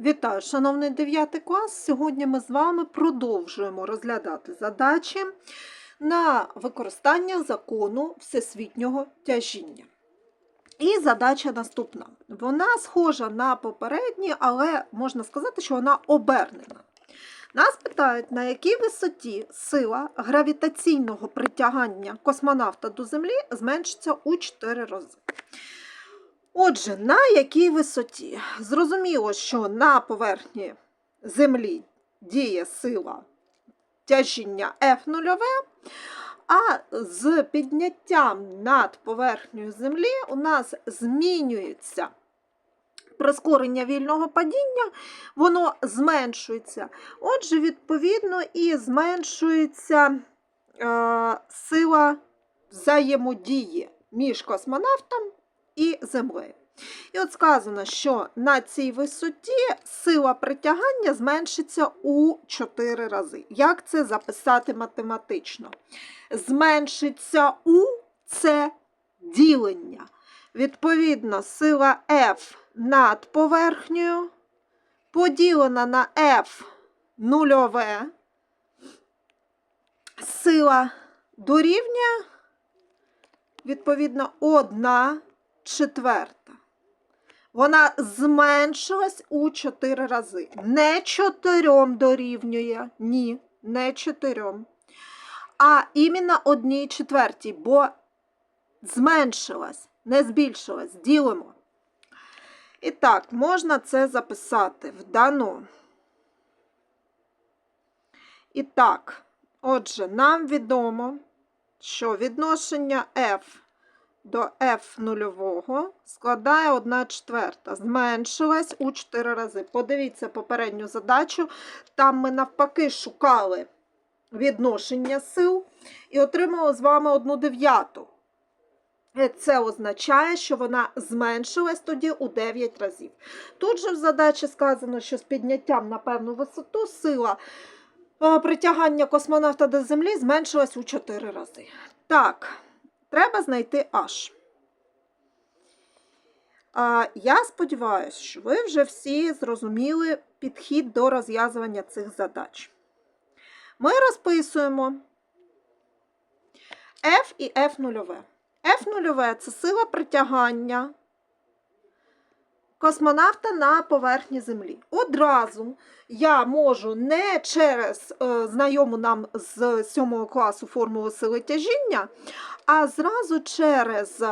Вітаю, шановний 9 клас. Сьогодні ми з вами продовжуємо розглядати задачі на використання закону всесвітнього тяжіння. І задача наступна. Вона схожа на попередні, але можна сказати, що вона обернена. Нас питають, на якій висоті сила гравітаційного притягання космонавта до Землі зменшиться у 4 рази. Отже, на якій висоті? Зрозуміло, що на поверхні Землі діє сила тяжіння F0, а з підняттям над поверхнею Землі у нас змінюється прискорення вільного падіння, воно зменшується. Отже, відповідно, і зменшується е, сила взаємодії між космонавтом і землею. І от сказано, що на цій висоті сила притягання зменшиться у 4 рази. Як це записати математично? Зменшиться у це ділення. Відповідно, сила F над поверхнею поділена на F нульове. Сила дорівнює, відповідно, 1 четверта. Вона зменшилась у 4 рази. Не 4 дорівнює, ні, не 4. А іменно 1 четвертій, бо зменшилась, не збільшилась. Ділимо. І так, можна це записати в дану. І так, отже, нам відомо, що відношення F до F нульового складає 1 четверта. Зменшилась у 4 рази. Подивіться попередню задачу. Там ми навпаки шукали відношення сил і отримали з вами 1 дев'яту. Е, Це означає, що вона зменшилась тоді у 9 разів. Тут же в задачі сказано, що з підняттям на певну висоту сила е, притягання космонавта до Землі зменшилась у 4 рази. Так, треба знайти H. А, Я сподіваюся, що ви вже всі зрозуміли підхід до розв'язування цих задач. Ми розписуємо F і F нульове. F нульове це сила притягання космонавта на поверхні Землі. Одразу я можу не через е, знайому нам з 7 класу формулу сили тяжіння, а зразу через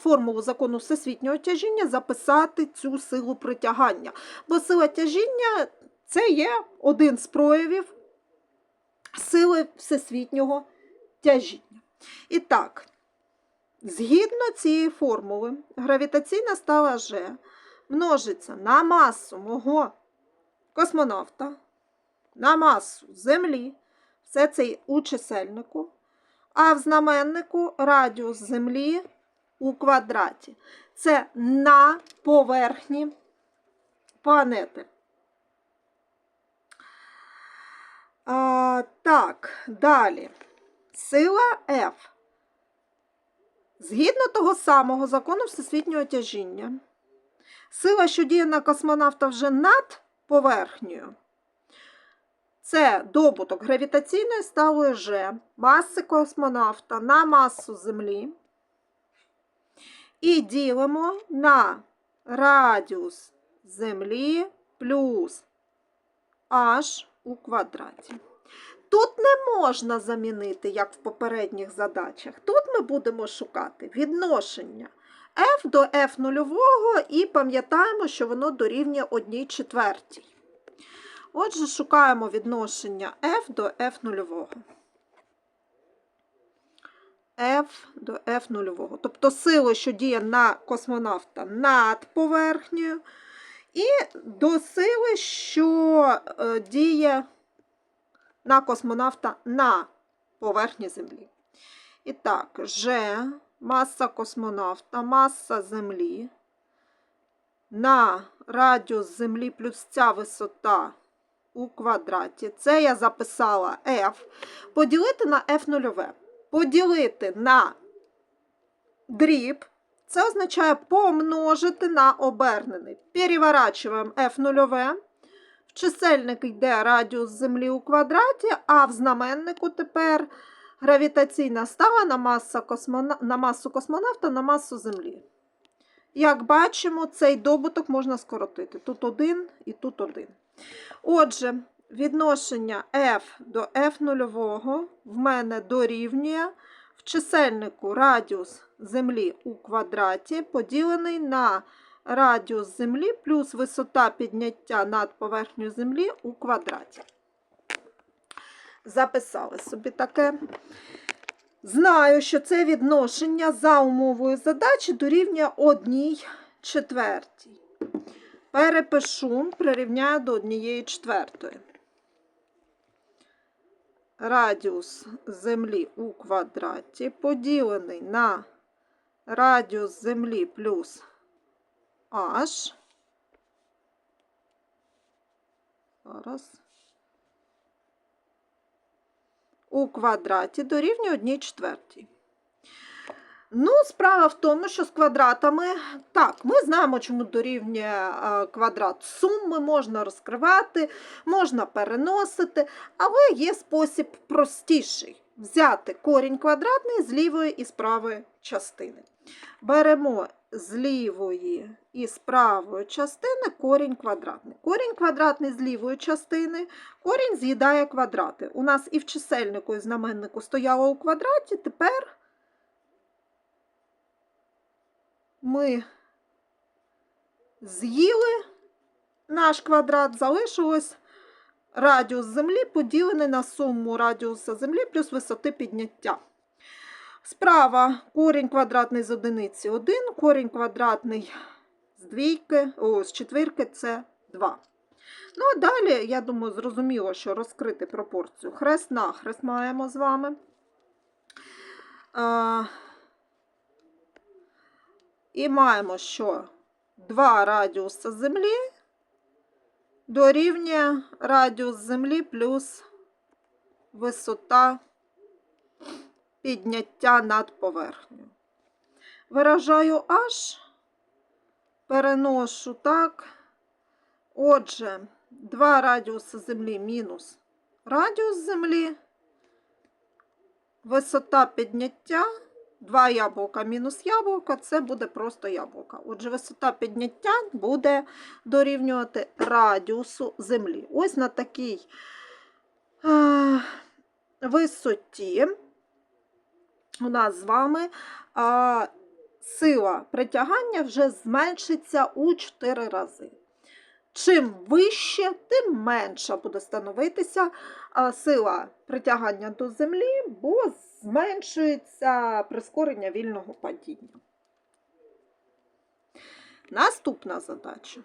формулу закону всесвітнього тяжіння записати цю силу притягання. Бо сила тяжіння це є один з проявів сили всесвітнього тяжіння. І так, згідно цієї формули, гравітаційна стала G множиться на масу мого космонавта, на масу Землі, все це у чисельнику, а в знаменнику радіус Землі у квадраті. Це на поверхні планети. А, Так, далі. Сила F. Згідно того самого закону всесвітнього тяжіння, сила, що діє на космонавта вже над поверхнею, це добуток гравітаційної сталої G, маси космонавта на масу Землі. І ділимо на радіус Землі плюс h у квадраті. Тут не можна замінити, як в попередніх задачах. Тут ми будемо шукати відношення f до f нульового і пам'ятаємо, що воно дорівнює 1 четвертій. Отже, шукаємо відношення f до f нульового. F до F нульового. Тобто силу, що діє на космонавта над поверхнею, і до сили, що е, діє на космонавта на поверхні Землі. І так, G маса космонавта, маса Землі на радіус Землі плюс ця висота у квадраті. Це я записала F. Поділити на F нульове. Поділити на дріб Це означає помножити на обернений. Переворачуємо f нульове. В чисельник йде радіус Землі у квадраті, а в знаменнику тепер гравітаційна стала на, маса космона... на масу космонавта на масу Землі. Як бачимо, цей добуток можна скоротити. Тут один і тут один. Отже, відношення f до f нульового в мене дорівнює в чисельнику радіус Землі у квадраті поділений на радіус Землі плюс висота підняття над поверхнею Землі у квадраті. Записали собі таке. Знаю, що це відношення за умовою задачі дорівнює 1 четвертій. Перепишу, прирівняю до 1 четвертої. Радіус Землі у квадраті поділений на радіус Землі плюс h. Зараз. У квадраті дорівнює 1 четвертій. Ну, справа в тому, що з квадратами, так, ми знаємо, чому дорівнює квадрат суми, можна розкривати, можна переносити, але є спосіб простіший. Взяти корінь квадратний з лівої і з правої частини. Беремо з лівої і з правої частини корінь квадратний. Корінь квадратний з лівої частини, корінь з'їдає квадрати. У нас і в чисельнику, і в знаменнику стояло у квадраті, тепер ми з'їли наш квадрат, залишилось радіус Землі поділений на суму радіуса Землі плюс висоти підняття. Справа корінь квадратний з одиниці 1, корінь квадратний з двійки, о, з четвірки це 2. Ну, а далі, я думаю, зрозуміло, що розкрити пропорцію хрест на хрест маємо з вами. І маємо, що 2 радіуса Землі дорівнює радіус Землі плюс висота підняття над поверхнею. Виражаю H, переношу так. Отже, 2 радіуси Землі мінус радіус Землі, висота підняття, 2 яблука мінус яблука, це буде просто яблука. Отже, висота підняття буде дорівнювати радіусу Землі. Ось на такій висоті у нас з вами а, сила притягання вже зменшиться у 4 рази. Чим вище, тим менша буде становитися сила притягання до землі, бо зменшується прискорення вільного падіння. Наступна задача.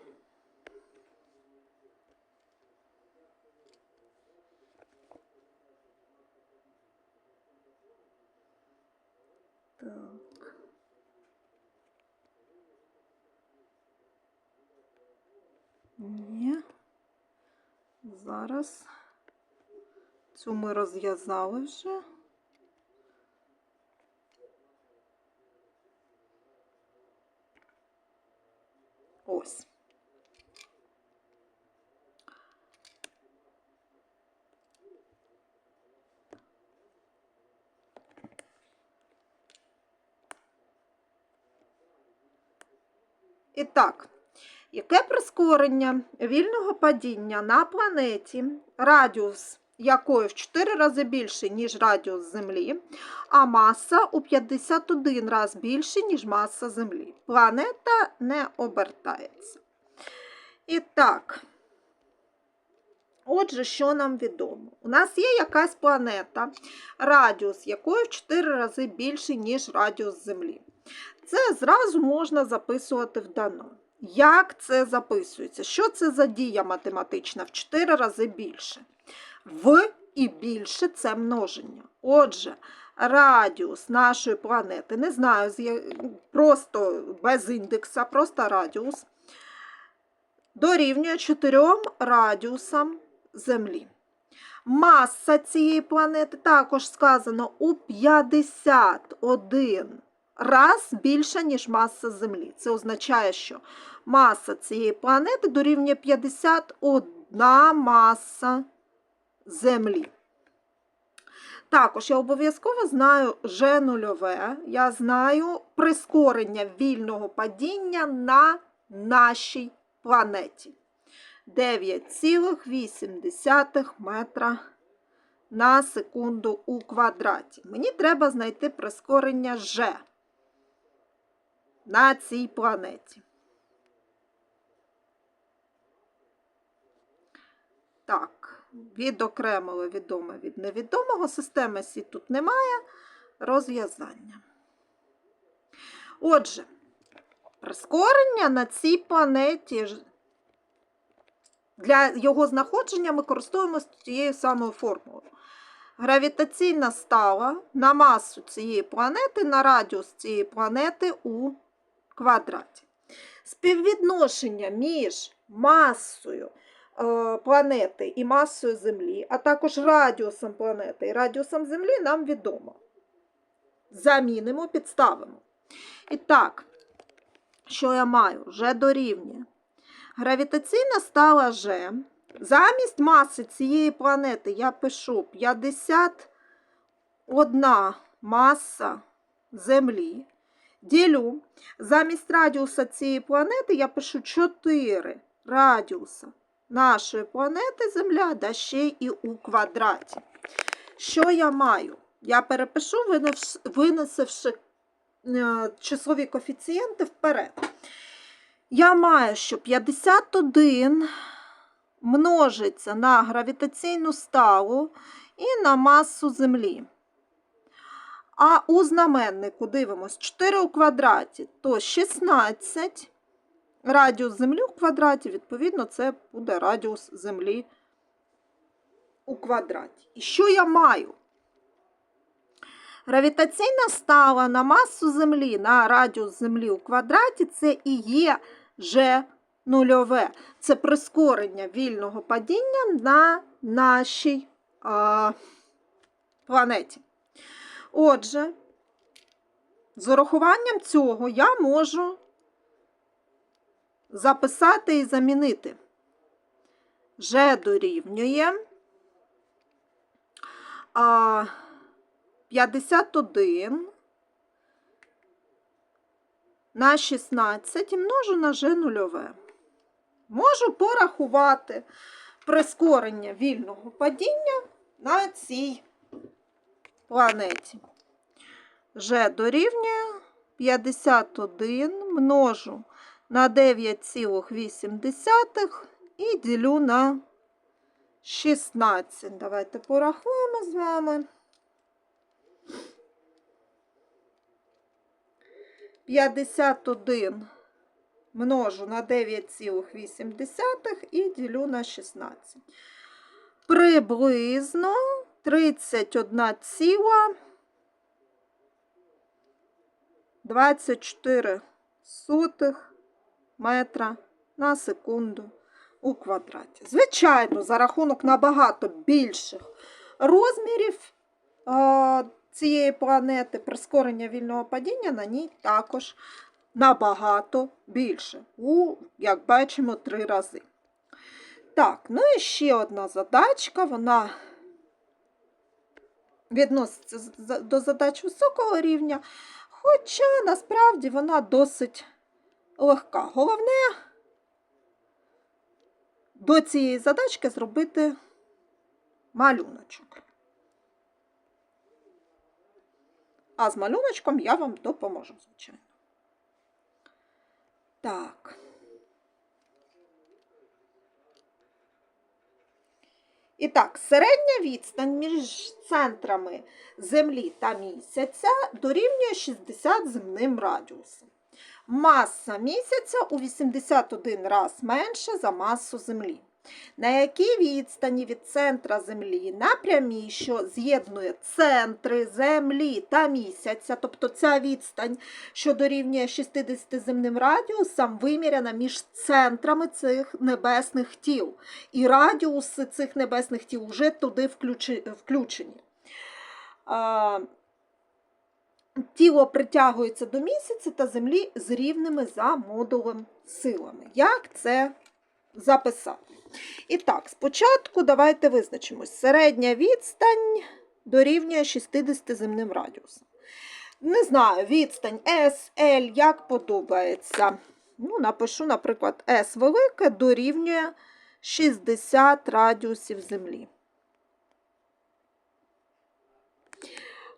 Ні. Зараз цю ми розв'язали вже. Ось. І так, яке прискорення вільного падіння на планеті, радіус якої в 4 рази більший, ніж радіус Землі, а маса у 51 раз більше, ніж маса Землі. Планета не обертається. І так, отже, що нам відомо? У нас є якась планета, радіус якої в 4 рази більший, ніж радіус Землі. Це зразу можна записувати в дано. Як це записується? Що це за дія математична в 4 рази більше? В і більше це множення. Отже, радіус нашої планети, не знаю, просто без індекса, просто радіус, дорівнює 4 радіусам Землі. Маса цієї планети також сказано у 51 раз більша, ніж маса Землі. Це означає, що маса цієї планети дорівнює 51 маса Землі. Також я обов'язково знаю Ж нульове, я знаю прискорення вільного падіння на нашій планеті. 9,8 метра на секунду у квадраті. Мені треба знайти прискорення Ж на цій планеті. Так, відокремили відоме від невідомого. Системи Сі тут немає. Розв'язання. Отже, прискорення на цій планеті для його знаходження ми користуємося цією самою формулою. Гравітаційна стала на масу цієї планети, на радіус цієї планети у квадраті. Співвідношення між масою е, планети і масою Землі, а також радіусом планети і радіусом Землі нам відомо. Замінимо, підставимо. І так, що я маю? Вже дорівнює. Гравітаційна стала G. Замість маси цієї планети я пишу 51 маса Землі. Ділю. Замість радіуса цієї планети я пишу 4 радіуса нашої планети Земля, да ще й у квадраті. Що я маю? Я перепишу, винесивши е, числові коефіцієнти вперед. Я маю, що 51 множиться на гравітаційну сталу і на масу Землі. А у знаменнику дивимось 4 у квадраті, то 16 радіус Землі у квадраті, відповідно, це буде радіус Землі у квадраті. І що я маю? Гравітаційна стала на масу Землі, на радіус Землі у квадраті це і є Ж нульове. Це прискорення вільного падіння на нашій а, планеті. Отже, з урахуванням цього я можу записати і замінити. Ж дорівнює 51 на 16 і множу на Ж нульове. Можу порахувати прискорення вільного падіння на цій планеті. Ж дорівнює 51 множу на 9,8 і ділю на 16. Давайте порахуємо з вами. 51 множу на 9,8 і ділю на 16. Приблизно 31 ціла 24 сотих метра на секунду у квадраті. Звичайно, за рахунок набагато більших розмірів цієї планети прискорення вільного падіння на ній також набагато більше. У, як бачимо, три рази. Так, ну і ще одна задачка, вона відноситься до задач високого рівня, хоча насправді вона досить легка. Головне до цієї задачки зробити малюночок. А з малюночком я вам допоможу, звичайно. Так. І так, середня відстань між центрами Землі та місяця дорівнює 60 земним радіусом. Маса місяця у 81 раз менша за масу Землі. На якій відстані від центра Землі на прямій, що з'єднує центри Землі та місяця, тобто ця відстань, що дорівнює 60 земним радіусам, виміряна між центрами цих небесних тіл. І радіуси цих небесних тіл вже туди включені. Тіло притягується до місяця та землі з рівними за модулем силами. Як це записати? І так, спочатку давайте визначимось. Середня відстань дорівнює 60 земним радіусом. Не знаю, відстань S, L, як подобається. Ну, напишу, наприклад, S велике дорівнює 60 радіусів Землі.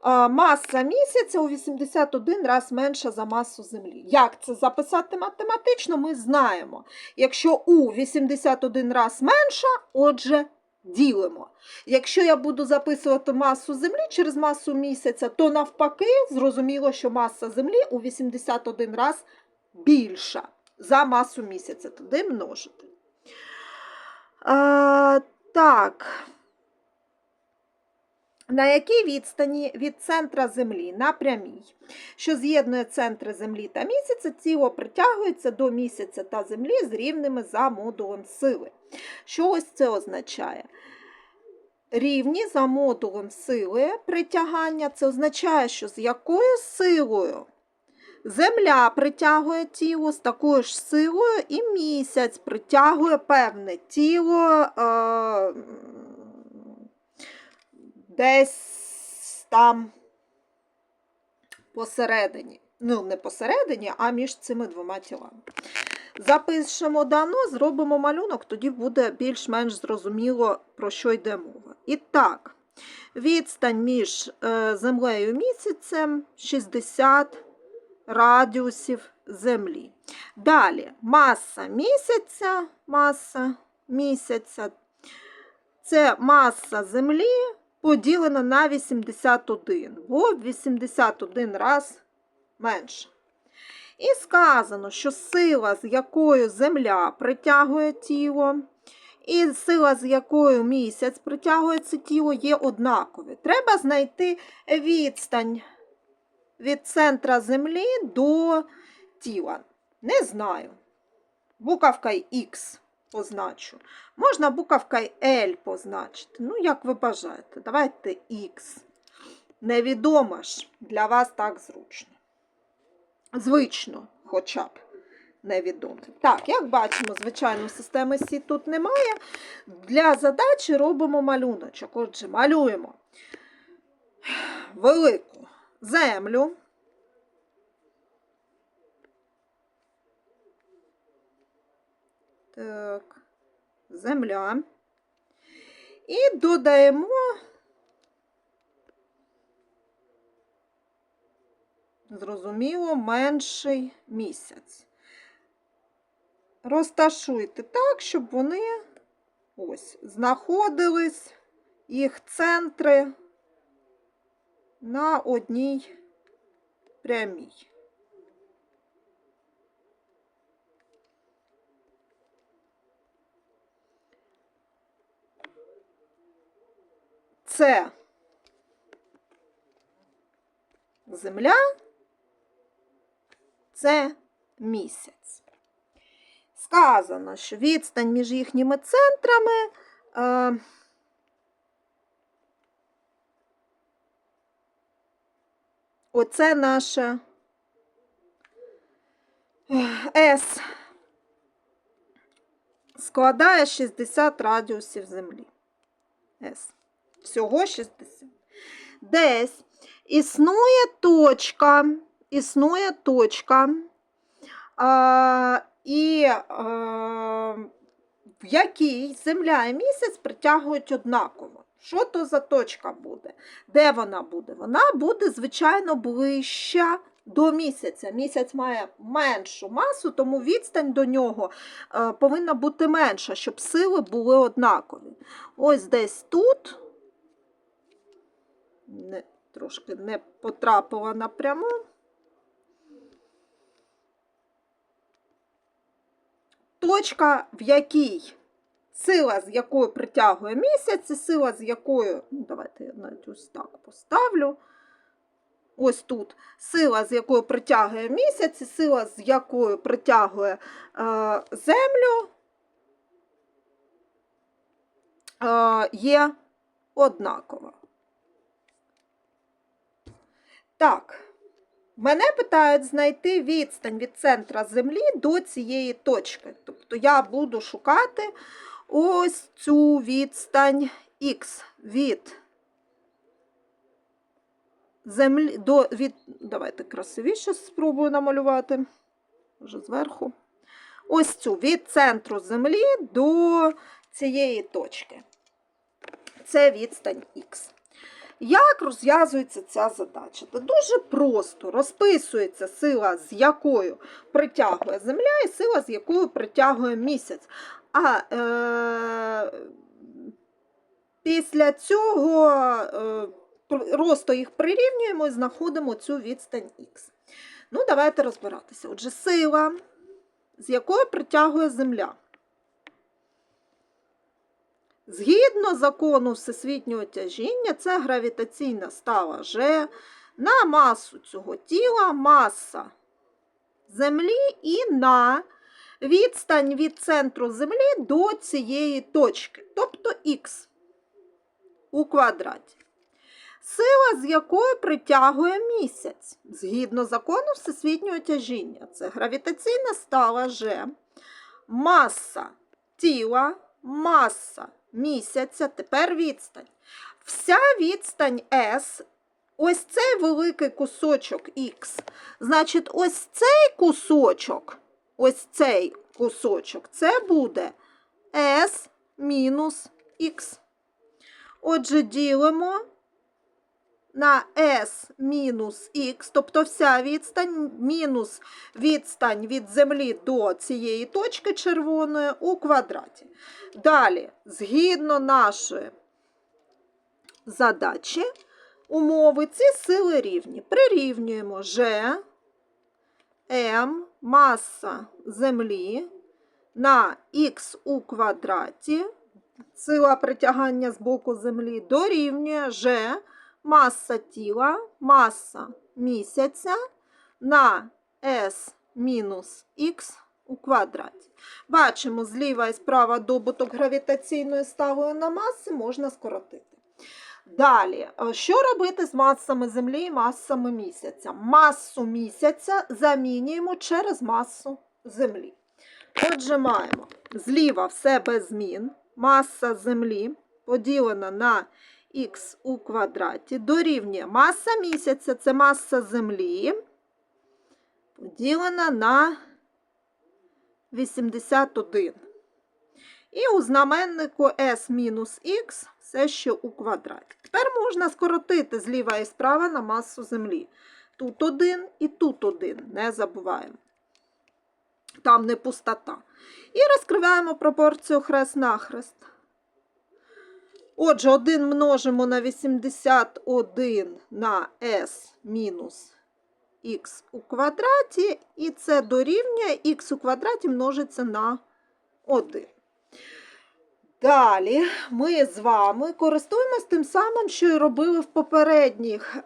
Маса місяця у 81 раз менша за масу Землі. Як це записати математично, ми знаємо. Якщо у 81 раз менша, отже, ділимо. Якщо я буду записувати масу Землі через масу місяця, то навпаки, зрозуміло, що маса Землі у 81 раз більша за масу місяця. Туди множити. А, так. На якій відстані від центра Землі на прямій, що з'єднує центри Землі та місяця, тіло притягується до місяця та Землі з рівними за модулем сили. Що ось це означає? Рівні за модулем сили притягання це означає, що з якою силою Земля притягує тіло з такою ж силою, і місяць притягує певне тіло е, десь там посередині. Ну, не посередині, а між цими двома тілами. Запишемо дано, зробимо малюнок, тоді буде більш-менш зрозуміло, про що йде мова. І так, відстань між е, землею і місяцем 60 радіусів Землі. Далі маса місяця, маса місяця це маса Землі поділена на 81, бо в 81 раз менше. І сказано, що сила, з якою Земля притягує тіло, і сила, з якою місяць притягує це тіло, є однакові. Треба знайти відстань від центра Землі до тіла. Не знаю. Буковкою Х позначу. Можна буковкою L позначити. Ну, як ви бажаєте. Давайте Х. Невідомо ж, для вас так зручно. Звично, хоча б невідомо. Так, як бачимо, звичайно, системи Сі тут немає. Для задачі робимо малюночок. Отже, малюємо велику землю. Так, земля. І додаємо зрозуміло, менший місяць. Розташуйте так, щоб вони ось знаходились їх центри на одній прямій. Це земля, це місяць. Сказано, що відстань між їхніми центрами. Е, Оце наше С складає 60 радіусів Землі. С. Всього 60. Десь існує точка, існує точка, а, і а, в якій Земля і місяць притягують однаково. Що то за точка буде? Де вона буде? Вона буде, звичайно, ближча до місяця. Місяць має меншу масу, тому відстань до нього е, повинна бути менша, щоб сили були однакові. Ось десь тут, не, трошки не потрапила напряму. Точка, в якій сила, з якою притягує місяць, і сила, з якою, ну, давайте я навіть ось так поставлю. Ось тут сила, з якою притягує місяць, і сила, з якою притягує е, землю, е, є однакова. Так, Мене питають знайти відстань від центра Землі до цієї точки. Тобто я буду шукати ось цю відстань Х від землі до від. Давайте красивіше спробую намалювати. Вже зверху. Ось цю від центру Землі до цієї точки. Це відстань Х. Як розв'язується ця задача? Та дуже просто розписується сила, з якою притягує Земля, і сила, з якою притягує місяць. А е, після цього е, просто їх прирівнюємо і знаходимо цю відстань Х. Ну, давайте розбиратися. Отже, сила, з якою притягує Земля. Згідно закону всесвітнього тяжіння, це гравітаційна стала G на масу цього тіла, маса Землі і на відстань від центру Землі до цієї точки, тобто х у квадраті. Сила, з якою притягує місяць, згідно закону всесвітнього тяжіння, це гравітаційна стала G, маса тіла, маса місяця, тепер відстань. Вся відстань S, ось цей великий кусочок Х, значить, ось цей кусочок, ось цей кусочок, це буде S мінус Х. Отже, ділимо на S мінус Х, тобто вся відстань мінус відстань від землі до цієї точки червоної у квадраті. Далі, згідно нашої задачі, умови, ці сили рівні. Прирівнюємо G, М, маса землі на х у квадраті, сила притягання з боку землі дорівнює G, маса тіла, маса місяця на S мінус Х у квадраті. Бачимо, зліва і справа добуток гравітаційної ставою на маси можна скоротити. Далі, що робити з масами Землі і масами місяця? Масу місяця замінюємо через масу Землі. Отже, маємо зліва все без змін. Маса Землі поділена на х у квадраті дорівнює маса місяця це маса Землі, поділена на 81. І у знаменнику s мінус х все ще у квадраті. Тепер можна скоротити зліва і справа на масу Землі. Тут один і тут один, не забуваємо. Там не пустота. І розкриваємо пропорцію хрест-нахрест. Отже, 1 множимо на 81 на s мінус х у квадраті, і це дорівнює х у квадраті множиться на 1. Далі ми з вами користуємось тим самим, що і робили в попередніх е,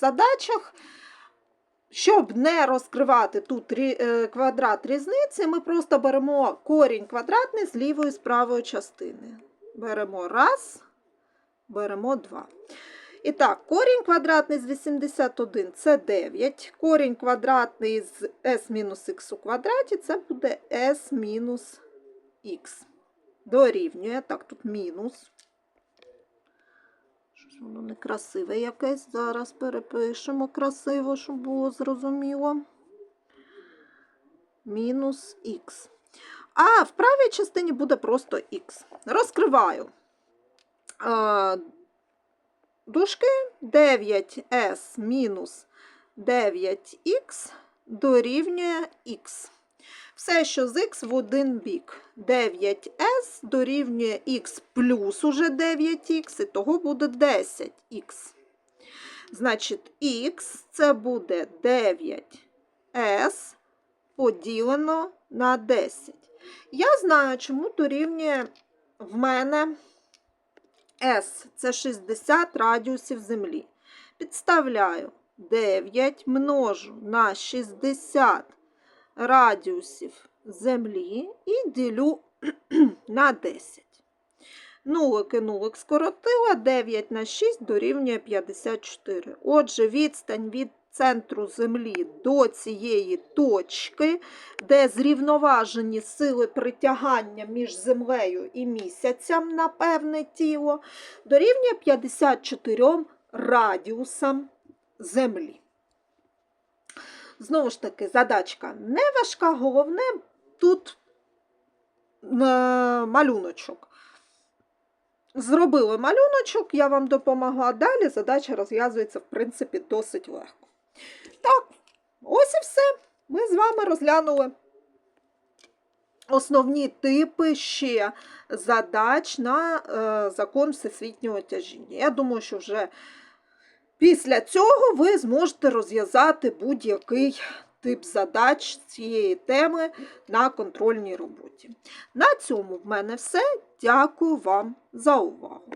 задачах. Щоб не розкривати тут е, квадрат різниці, ми просто беремо корінь квадратний з лівої і з правої частини. Беремо раз, беремо два. І так, корінь квадратний з 81 це 9. Корінь квадратний з s-х у квадраті це буде s-х. Дорівнює. Так, тут мінус. Щось воно некрасиве якесь. Зараз перепишемо красиво, щоб було зрозуміло. Мінус х. А в правій частині буде просто х. Розкриваю. Дужки 9s мінус 9х дорівнює х. Все, що з х в один бік. 9s дорівнює х плюс уже 9х, і того буде 10х. Значить, х це буде 9s поділено на 10. Я знаю, чому дорівнює в мене S це 60 радіусів Землі. Підставляю 9 множу на 60 радіусів Землі і ділю на 10. Нулик і нулик скоротила 9 на 6 дорівнює 54. Отже, відстань від центру Землі до цієї точки, де зрівноважені сили притягання між Землею і місяцем на певне тіло, дорівнює 54 радіусам Землі. Знову ж таки, задачка не важка, головне тут е, малюночок. Зробили малюночок, я вам допомогла. Далі задача розв'язується, в принципі, досить легко. Так, ось і все. Ми з вами розглянули основні типи ще задач на е, закон всесвітнього тяжіння. Я думаю, що вже після цього ви зможете розв'язати будь-який тип задач цієї теми на контрольній роботі. На цьому в мене все. Дякую вам за увагу.